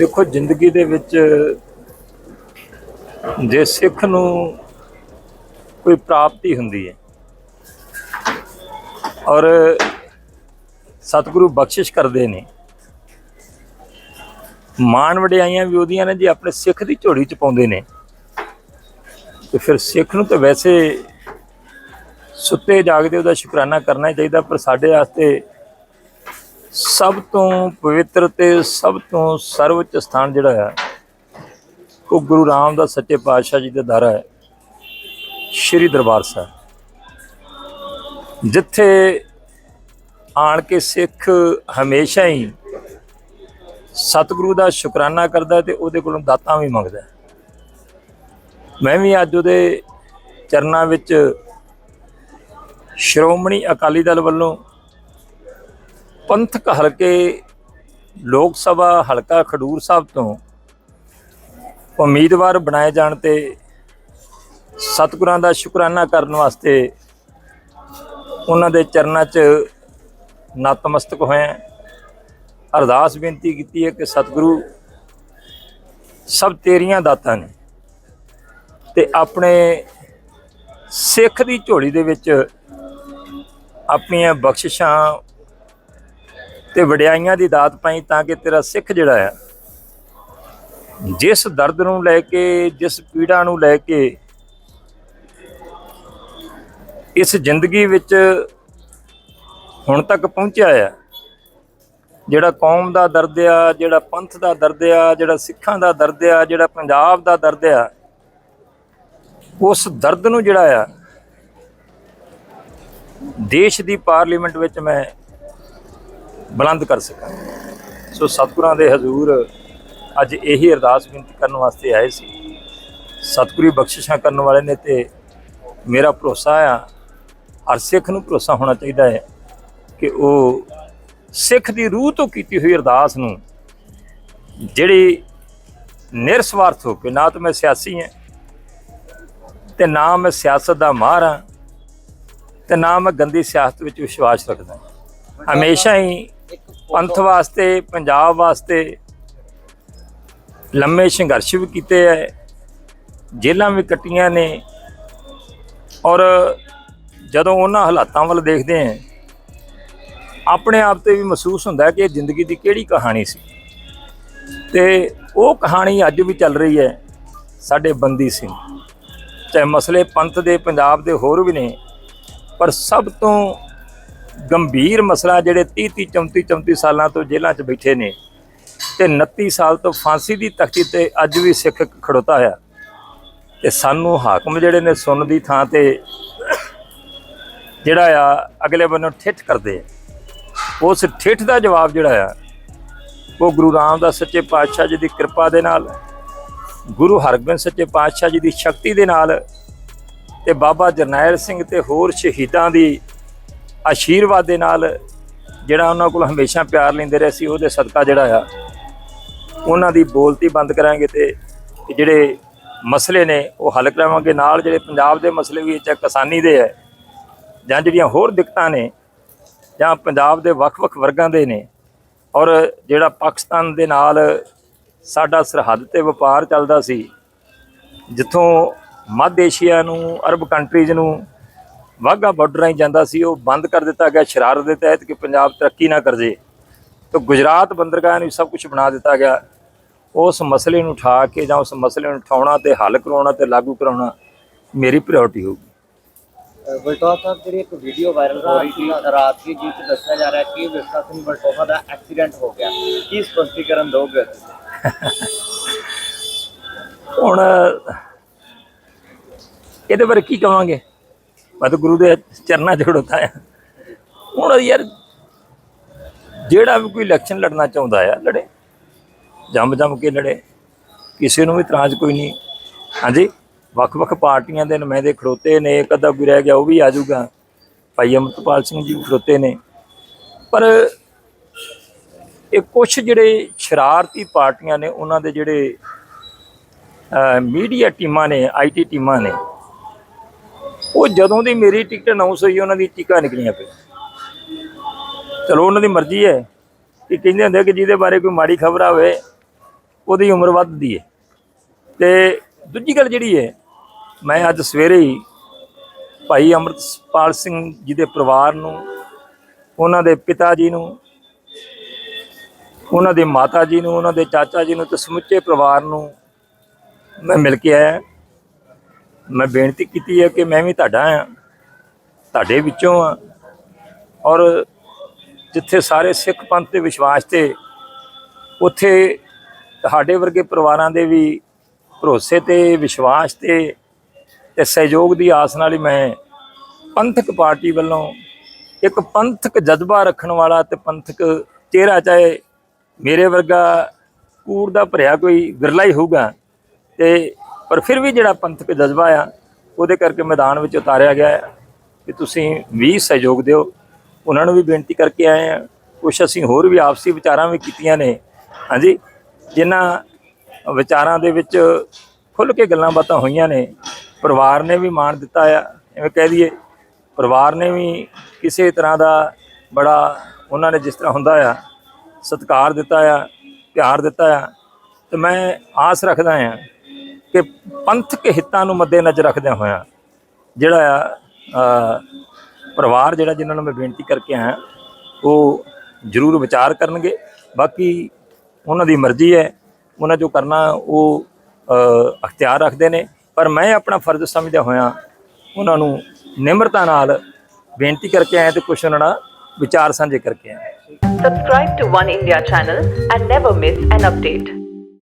ਦੇਖੋ, ਜ਼ਿੰਦਗੀ ਦੇ ਵਿੱਚ ਜੇ ਸਿੱਖ ਨੂੰ ਕੋਈ ਪ੍ਰਾਪਤੀ ਹੁੰਦੀ ਹੈ ਔਰ ਸਤਿਗੁਰੂ ਬਖਸ਼ਿਸ਼ ਕਰਦੇ ਨੇ, ਮਾਣ ਵਡਿਆਈਆਂ ਵੀ ਉਹਦੀਆਂ ਨੇ ਜੇ ਆਪਣੇ ਸਿੱਖ ਦੀ ਝੋਲੀ ਚ ਪਾਉਂਦੇ ਨੇ, ਤੇ ਫਿਰ ਸਿੱਖ ਨੂੰ ਤਾਂ ਵੈਸੇ ਸੁੱਤੇ ਜਾਗਦੇ ਉਹਦਾ ਸ਼ੁਕਰਾਨਾ ਕਰਨਾ ਚਾਹੀਦਾ, ਪਰ ਸਾਡੇ ਵਾਸਤੇ ਸਭ ਤੋਂ ਪਵਿੱਤਰ ਤੇ ਸਭ ਤੋਂ ਸਰਵਉੱਚ ਸਥਾਨ ਜਿਹੜਾ ਹੈ, ਉਹ ਗੁਰੂ ਰਾਮਦਾਸ ਸੱਚੇ ਪਾਤਸ਼ਾਹ ਜੀ ਦਾ ਦਰ ਹੈ, ਸ਼੍ਰੀ ਦਰਬਾਰ ਸਾਹਿਬ। ਜਿੱਥੇ ਆਣ ਕੇ ਸਿੱਖ ਹਮੇਸ਼ਾ ਹੀ ਸਤਿਗੁਰੂ ਦਾ ਸ਼ੁਕਰਾਨਾ ਕਰਦਾ ਤੇ ਉਹਦੇ ਕੋਲੋਂ ਦਾਤਾਂ ਵੀ ਮੰਗਦਾ ਮੈਂ ਵੀ ਅੱਜ ਉਹਦੇ ਚਰਨਾਂ ਵਿੱਚ ਸ਼੍ਰੋਮਣੀ ਅਕਾਲੀ ਦਲ ਵੱਲੋਂ ਪੰਥਕ ਹਲਕੇ ਲੋਕ ਸਭਾ ਹਲਕਾ ਖਡੂਰ ਸਾਹਿਬ ਤੋਂ ਉਮੀਦਵਾਰ ਬਣਾਏ ਜਾਣ ਤੇ ਸਤਿਗੁਰਾਂ ਦਾ ਸ਼ੁਕਰਾਨਾ ਕਰਨ ਵਾਸਤੇ ਉਹਨਾਂ ਦੇ ਚਰਨਾਂ 'ਚ ਨਤਮਸਤਕ ਹੋਇਆ। ਅਰਦਾਸ ਬੇਨਤੀ ਕੀਤੀ ਹੈ ਕਿ ਸਤਿਗੁਰੂ ਸਭ ਤੇਰੀਆਂ ਦਾਤਾਂ ਨੇ ਤੇ ਆਪਣੇ ਸਿੱਖ ਦੀ ਝੋਲੀ ਦੇ ਵਿੱਚ ਆਪਣੀਆਂ ਬਖਸ਼ਿਸ਼ਾਂ ਤੇ ਵਡਿਆਈਆਂ ਦੀ ਦਾਤ ਪਾਈ ਤਾਂ ਕਿ ਤੇਰਾ ਸਿੱਖ ਜਿਹੜਾ ਆ ਜਿਸ ਦਰਦ ਨੂੰ ਲੈ ਕੇ, ਜਿਸ ਪੀੜਾ ਨੂੰ ਲੈ ਕੇ, ਇਸ ਜ਼ਿੰਦਗੀ ਵਿੱਚ ਹੁਣ ਤੱਕ ਪਹੁੰਚਿਆ ਆ ਜਿਹੜਾ ਕੌਮ ਦਾ ਦਰਦ ਆ, ਜਿਹੜਾ ਪੰਥ ਦਾ ਦਰਦ ਆ, ਜਿਹੜਾ ਸਿੱਖਾਂ ਦਾ ਦਰਦ ਆ, ਜਿਹੜਾ ਪੰਜਾਬ ਦਾ ਦਰਦ ਆ, ਉਸ ਦਰਦ ਨੂੰ ਜਿਹੜਾ ਆ, ਦੇਸ਼ ਦੀ ਪਾਰਲੀਮੈਂਟ ਵਿੱਚ ਮੈਂ ਬੁਲੰਦ ਕਰ ਸਕਾਂ। ਸੋ ਸਤਿਗੁਰਾਂ ਦੇ ਹਜ਼ੂਰ ਅੱਜ ਇਹੀ ਅਰਦਾਸ ਬੇਨਤੀ ਕਰਨ ਵਾਸਤੇ ਆਏ ਸੀ। ਸਤਿਗੁਰੀ ਬਖਸ਼ਿਸ਼ਾਂ ਕਰਨ ਵਾਲੇ ਨੇ ਤੇ ਮੇਰਾ ਭਰੋਸਾ ਆ, ਹਰ ਸਿੱਖ ਨੂੰ ਭਰੋਸਾ ਹੋਣਾ ਚਾਹੀਦਾ ਹੈ ਕਿ ਉਹ ਸਿੱਖ ਦੀ ਰੂਹ ਤੋਂ ਕੀਤੀ ਹੋਈ ਅਰਦਾਸ ਨੂੰ ਜਿਹੜੀ ਨਿਰਸਵਾਰਥ ਹੋ ਕੇ ਨਾ ਤਾਂ ਮੈਂ ਸਿਆਸੀ ਹਾਂ ਤੇ ਨਾ ਮੈਂ ਸਿਆਸਤ ਦਾ ਮਾਹਰ ਹਾਂ ਤੇ ਨਾ ਮੈਂ ਗੰਦੀ ਸਿਆਸਤ ਵਿੱਚ ਵਿਸ਼ਵਾਸ ਰੱਖਦਾ। ਹਮੇਸ਼ਾ ਹੀ ਪੰਥ ਵਾਸਤੇ, ਪੰਜਾਬ ਵਾਸਤੇ ਲੰਮੇ ਸੰਘਰਸ਼ ਵੀ ਕੀਤੇ ਐ ਜੇਲਾਂ ਵੀ ਕੱਟੀਆਂ ਨੇ। ਔਰ ਜਦੋਂ ਉਹਨਾਂ ਹਾਲਾਤਾਂ ਵੱਲ ਦੇਖਦੇ ਆਂ ਆਪਣੇ ਆਪ ਤੇ ਵੀ ਮਹਿਸੂਸ ਹੁੰਦਾ ਕਿ ਇਹ ਜ਼ਿੰਦਗੀ ਦੀ ਕਿਹੜੀ ਕਹਾਣੀ ਸੀ। ਤੇ ਉਹ ਕਹਾਣੀ ਅੱਜ ਵੀ ਚੱਲ ਰਹੀ ਹੈ ਸਾਡੇ ਬੰਦੀ ਸਿੰਘ। ਚਾਹੇ ਮਸਲੇ ਪੰਥ ਦੇ, ਪੰਜਾਬ ਦੇ ਹੋਰ ਵੀ ਨੇ, ਪਰ ਸਭ ਤੋਂ ਗੰਭੀਰ ਮਸਲਾ ਜਿਹੜੇ 30 30 34 34 ਸਾਲਾਂ ਤੋਂ ਜੇਲ੍ਹਾਂ 'ਚ ਬੈਠੇ ਨੇ ਤੇ 29 ਸਾਲ ਤੋਂ ਫਾਂਸੀ ਦੀ ਤਖਤੀ ਤੇ ਅੱਜ ਵੀ ਸਿੱਖ ਖੜੋਤਾ ਹੋਇਆ। ਤੇ ਸਾਨੂੰ ਹਾਕਮ ਜਿਹੜੇ ਨੇ ਸੁਣ ਦੀ ਥਾਂ ਤੇ ਜਿਹੜਾ ਆ, ਅਗਲੇ ਬੰਨੋਂ ਠਿੱਠ ਕਰਦੇ ਆ। ਉਸ ਠਿੱਠ ਦਾ ਜਵਾਬ ਜਿਹੜਾ ਆ, ਉਹ ਗੁਰੂ ਰਾਮਦਾਸ ਸੱਚੇ ਪਾਤਸ਼ਾਹ ਜੀ ਦੀ ਕਿਰਪਾ ਦੇ ਨਾਲ, ਗੁਰੂ ਹਰਗੋਬਿੰਦ ਸੱਚੇ ਪਾਤਸ਼ਾਹ ਜੀ ਦੀ ਸ਼ਕਤੀ ਦੇ ਨਾਲ ਤੇ ਬਾਬਾ ਜਰਨੈਲ ਸਿੰਘ ਤੇ ਹੋਰ ਸ਼ਹੀਦਾਂ ਦੀ ਆਸ਼ੀਰਵਾਦ ਦੇ ਨਾਲ ਜਿਹੜਾ ਉਹਨਾਂ ਕੋਲ ਹਮੇਸ਼ਾ ਪਿਆਰ ਲੈਂਦੇ ਰਹੇ ਸੀ, ਉਹਦੇ ਸਦਕਾ ਜਿਹੜਾ ਆ, ਉਹਨਾਂ ਦੀ ਬੋਲਤੀ ਬੰਦ ਕਰਾਂਗੇ ਤੇ ਜਿਹੜੇ ਮਸਲੇ ਨੇ ਉਹ ਹੱਲ ਕਰਾਵਾਂਗੇ। ਨਾਲ ਜਿਹੜੇ ਪੰਜਾਬ ਦੇ ਮਸਲੇ ਵੀ ਚਾਹੇ ਕਿਸਾਨੀ ਦੇ ਹੈ, ਜਾਂ ਜਿਹੜੀਆਂ ਹੋਰ ਦਿੱਕਤਾਂ ਨੇ, ਜਾਂ ਪੰਜਾਬ ਦੇ ਵੱਖ-ਵੱਖ ਵਰਗਾਂ ਦੇ ਨੇ, ਔਰ ਜਿਹੜਾ ਪਾਕਿਸਤਾਨ ਦੇ ਨਾਲ ਸਾਡਾ ਸਰਹੱਦ ਤੇ ਵਪਾਰ ਚੱਲਦਾ ਸੀ, ਜਿੱਥੋਂ ਮੱਧ ਏਸ਼ੀਆ ਨੂੰ, ਅਰਬ ਕੰਟਰੀਜ਼ ਨੂੰ ਵਾਹਗਾ ਬਾਰਡਰ ਰਾਹੀਂ ਜਾਂਦਾ ਸੀ ਉਹ ਬੰਦ ਕਰ ਦਿੱਤਾ ਗਿਆ ਸ਼ਰਾਰਤ ਦੇ ਤਹਿਤ ਕਿ ਪੰਜਾਬ ਤਰੱਕੀ ਨਾ ਕਰ ਜੇ। ਤਾਂ ਗੁਜਰਾਤ ਬੰਦਰਗਾਹ ਨੂੰ ਸਭ ਕੁਝ ਬਣਾ ਦਿੱਤਾ ਗਿਆ। ਉਸ ਮਸਲੇ ਨੂੰ ਉਠਾ ਕੇ ਜਾਂ ਉਸ ਮਸਲੇ ਨੂੰ ਉਠਾਉਣਾ ਤੇ ਹੱਲ ਕਰਾਉਣਾ ਤੇ ਲਾਗੂ ਕਰਾਉਣਾ ਮੇਰੀ ਪ੍ਰਾਇੋਰਟੀ ਹੋਊਗੀ। ਬਲਟੋਹਾ ਸਾਹਿਬ ਜਿਹੜੀ ਇੱਕ ਵੀਡੀਓ ਵਾਇਰਲ ਹੋ ਰਹੀ ਸੀ ਰਾਤ ਦੀ ਜਿਸ ਵਿੱਚ ਦੱਸਿਆ ਜਾ ਰਿਹਾ ਕਿ ਵਿਰਸਾ ਸਿੰਘ ਬਲਟੋਹਾ ਦਾ ਐਕਸੀਡੈਂਟ ਹੋ ਗਿਆ। ਕੀ ਸਪਸ਼ਟੀਕਰਨ ਦੋਗੇ? ਹੁਣ ਇਹਦੇ ਬਾਰੇ ਕੀ ਕਵਾਂਗੇ? ਮੈਂ ਤਾਂ ਗੁਰੂ ਦੇ ਚਰਨਾਂ 'ਚ ਖੜੋਤਾ ਆ। ਹੁਣ ਯਾਰ ਜਿਹੜਾ ਵੀ ਕੋਈ ਇਲੈਕਸ਼ਨ ਲੜਨਾ ਚਾਹੁੰਦਾ ਆ, ਲੜੇ। ਜੰਮ ਜੰਮ ਕੇ ਲੜੇ। ਕਿਸੇ ਨੂੰ ਵੀ ਇਤਰਾਜ਼ ਕੋਈ ਨਹੀਂ। ਹਾਂਜੀ, ਵੱਖ-ਵੱਖ ਪਾਰਟੀਆਂ ਦੇ ਨੁਮਾਇੰਦੇ ਖੜੋਤੇ ਨੇ, ਇੱਕ ਅੱਧਾ ਕੋਈ ਰਹਿ ਗਿਆ, ਉਹ ਵੀ ਆ ਜਾਊਗਾ। ਭਾਈ ਅਮਰਪਾਲ ਸਿੰਘ ਜੀ ਖੜੋਤੇ ਨੇ। ਪਰ ਇਹ ਕੁਝ ਜਿਹੜੇ ਸ਼ਰਾਰਤੀ ਪਾਰਟੀਆਂ ਨੇ, ਉਹਨਾਂ ਦੇ ਜਿਹੜੇ ਮੀਡੀਆ ਟੀਮਾਂ ਨੇ ਆਈਟੀ ਟੀਮਾਂ ਨੇ ਉਹ ਜਦੋਂ ਦੀ ਮੇਰੀ ਟਿਕਟ ਅਨਾਉਂਸ ਹੋਈ, ਉਹਨਾਂ ਦੀ ਟਿਕਾ ਨਿਕਲੀਆਂ ਪਈਆਂ। ਚਲੋ, ਉਹਨਾਂ ਦੀ ਮਰਜ਼ੀ ਹੈ ਕਿ ਕਹਿੰਦੇ ਹੁੰਦੇ ਕਿ ਜਿਹਦੇ ਬਾਰੇ ਕੋਈ ਮਾੜੀ ਖਬਰ ਆਵੇ, ਉਹਦੀ ਉਮਰ ਵੱਧਦੀ ਹੈ। ਤੇ ਦੂਜੀ ਗੱਲ ਜਿਹੜੀ ਹੈ, ਮੈਂ ਅੱਜ ਸਵੇਰੇ ਹੀ ਭਾਈ ਅੰਮ੍ਰਿਤਪਾਲ ਸਿੰਘ ਜੀ ਦੇ ਪਰਿਵਾਰ ਨੂੰ, ਉਹਨਾਂ ਦੇ ਪਿਤਾ ਜੀ ਨੂੰ, ਉਹਨਾਂ ਦੇ ਮਾਤਾ ਜੀ ਨੂੰ, ਉਹਨਾਂ ਦੇ ਚਾਚਾ ਜੀ ਨੂੰ ਤੇ ਸਮੁੱਚੇ ਪਰਿਵਾਰ ਨੂੰ ਮੈਂ ਮਿਲ ਕੇ ਆਇਆ। ਮੈਂ ਬੇਨਤੀ ਕੀਤੀ ਹੈ ਕਿ ਮੈਂ ਵੀ ਤੁਹਾਡਾ ਆ ਤੁਹਾਡੇ ਵਿੱਚੋਂ ਆ ਔਰ ਜਿੱਥੇ ਸਾਰੇ ਸਿੱਖ ਪੰਥ ਦੇ ਵਿਸ਼ਵਾਸ ਤੇ ਉੱਥੇ ਤੁਹਾਡੇ ਵਰਗੇ ਪਰਿਵਾਰਾਂ ਦੇ ਵੀ ਭਰੋਸੇ ਤੇ ਵਿਸ਼ਵਾਸ ਤੇ ਤੇ ਸਹਿਯੋਗ ਦੀ ਆਸ ਨਾਲ ਹੀ ਮੈਂ ਪੰਥਕ ਪਾਰਟੀ ਵੱਲੋਂ ਇੱਕ ਪੰਥਕ ਜਜ਼ਬਾ ਰੱਖਣ ਵਾਲਾ ਤੇ ਪੰਥਕ ਚਿਹਰਾ ਚਾਹੇ ਮੇਰੇ ਵਰਗਾ ਕੂੜ ਦਾ ਭਰਿਆ ਕੋਈ ਵਿਰਲਾ ਹੀ ਹੋਊਗਾ ਤੇ ਪਰ ਫਿਰ ਵੀ ਜਿਹੜਾ ਪੰਥਕ ਜਜ਼ਬਾ ਆ, ਉਹਦੇ ਕਰਕੇ ਮੈਦਾਨ ਵਿੱਚ ਉਤਾਰਿਆ ਗਿਆ ਹੈ ਕਿ ਤੁਸੀਂ ਵੀ ਸਹਿਯੋਗ ਦਿਓ। ਉਹਨਾਂ ਨੂੰ ਵੀ ਬੇਨਤੀ ਕਰਕੇ ਆਏ ਆ। ਕੁਛ ਅਸੀਂ ਹੋਰ ਵੀ ਆਪਸੀ ਵਿਚਾਰਾਂ ਵੀ ਕੀਤੀਆਂ ਨੇ। ਹਾਂਜੀ, ਜਿਨ੍ਹਾਂ ਵਿਚਾਰਾਂ ਦੇ ਵਿੱਚ ਖੁੱਲ ਕੇ ਗੱਲਾਂ ਬਾਤਾਂ ਹੋਈਆਂ ਨੇ, ਪਰਿਵਾਰ ਨੇ ਵੀ ਮਾਣ ਦਿੱਤਾ ਆ। ਐਵੇਂ ਕਹਿ ਦਈਏ, ਪਰਿਵਾਰ ਨੇ ਵੀ ਕਿਸੇ ਤਰ੍ਹਾਂ ਦਾ ਬੜਾ ਉਹਨਾਂ ਨੇ ਜਿਸ ਤਰ੍ਹਾਂ ਹੁੰਦਾ ਆ, ਸਤਿਕਾਰ ਦਿੱਤਾ ਆ, ਪਿਆਰ ਦਿੱਤਾ ਆ। ਤੇ ਮੈਂ ਆਸ ਰੱਖਦਾ ਆ ਕਿ ਪੰਥਕ ਹਿੱਤਾਂ ਨੂੰ ਮੱਦੇ ਨਜ਼ਰ ਰੱਖਦਿਆਂ ਹੋਇਆਂ ਜਿਹੜਾ ਆ ਪਰਿਵਾਰ ਜਿਹੜਾ ਜਿਨ੍ਹਾਂ ਨੂੰ ਮੈਂ ਬੇਨਤੀ ਕਰਕੇ ਆਇਆ, ਉਹ ਜ਼ਰੂਰ ਵਿਚਾਰ ਕਰਨਗੇ। ਬਾਕੀ ਉਹਨਾਂ ਦੀ ਮਰਜ਼ੀ ਹੈ, ਉਹਨਾਂ ਜੋ ਕਰਨਾ ਉਹ ਅਖਤਿਆਰ ਰੱਖਦੇ ਨੇ। ਪਰ ਮੈਂ ਆਪਣਾ ਫਰਜ਼ ਸਮਝਦਾ ਹੋਇਆ ਉਹਨਾਂ ਨੂੰ ਨਿਮਰਤਾ ਨਾਲ ਬੇਨਤੀ ਕਰਕੇ ਆਇਆ ਤੇ ਕੁਛ ਉਹਨਾਂ ਨਾਲ ਵਿਚਾਰ ਸਾਂਝੇ ਕਰਕੇ ਆਇਆ। Subscribe to One India channel and never miss an update.